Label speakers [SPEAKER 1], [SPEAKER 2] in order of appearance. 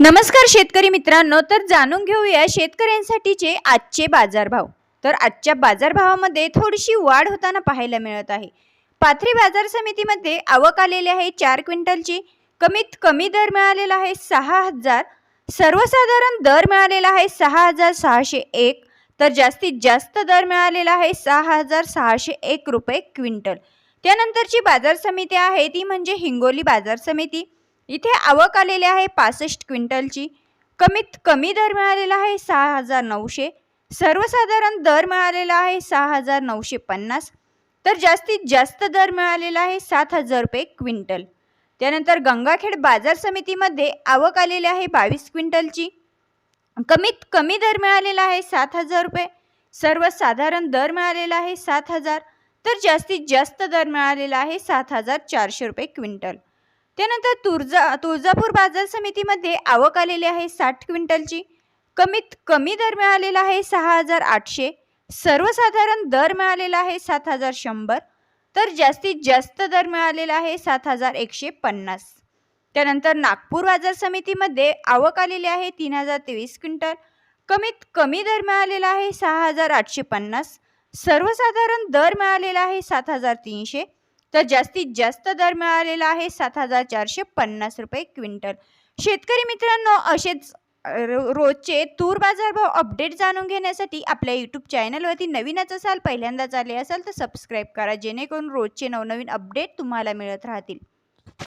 [SPEAKER 1] नमस्कार शेतकरी मित्रांनो तर जाणून घेऊया शेतकऱ्यांसाठीचे आजचे बाजारभाव. तर आजच्या बाजारभावामध्ये थोडीशी वाढ होताना पाहायला मिळत आहे. पाथरी बाजार समितीमध्ये आवक आलेली आहे चार क्विंटलची. कमीत कमी दर मिळालेला आहे सहा हजार. सर्वसाधारण दर मिळालेला आहे सहा हजार सहाशे एक. तर जास्तीत जास्त दर मिळालेला आहे सहा हजार सहाशे एक रुपये क्विंटल. त्यानंतरची बाजार समिती आहे ती म्हणजे हिंगोली बाजार समिती. इथे आवक आलेली आहे पासष्ट क्विंटलची. कमीत कमी दर मिळालेला आहे सहा हजार नऊशे. सर्वसाधारण दर मिळालेला आहे सहा हजार नऊशे पन्नास. तर जास्तीत जास्त दर मिळालेला आहे सात हजार रुपये क्विंटल. त्यानंतर गंगाखेड बाजार समितीमध्ये आवक आलेली आहे बावीस क्विंटलची. कमीत कमी दर मिळालेला आहे सात हजार रुपये. सर्वसाधारण दर मिळालेला आहे सात हजार. तर जास्तीत जास्त दर मिळालेला आहे सात हजार चारशे रुपये क्विंटल. त्यानंतर तुळजा तुळजापूर बाजार समितीमध्ये आवक आलेली आहे साठ क्विंटलची. कमीत कमी दर मिळालेला आहे सहा हजार आठशे. सर्वसाधारण दर मिळालेला आहे सात हजार शंभर. तर जास्तीत जास्त दर मिळालेला आहे सात हजार एकशे पन्नास. त्यानंतर नागपूर बाजार समितीमध्ये आवक आलेली आहे तीन हजार तेवीस क्विंटल. कमीत कमी दर मिळालेला आहे सहा हजार आठशे पन्नास. सर्वसाधारण दर मिळालेला आहे सात हजार तीनशे. तर जास्तीत जास्त दर मिळालेला आहे सात हजार चारशे पन्नास रुपये क्विंटल. शेतकरी मित्रांनो असेच रो- रोजचे तूर बाजारभाव अपडेट जाणून घेण्यासाठी आपल्या यूट्यूब चॅनलवरती नवीनच असाल पहिल्यांदाच आले असाल तर सबस्क्राईब करा जेणेकरून रोजचे नवनवीन अपडेट तुम्हाला मिळत राहतील.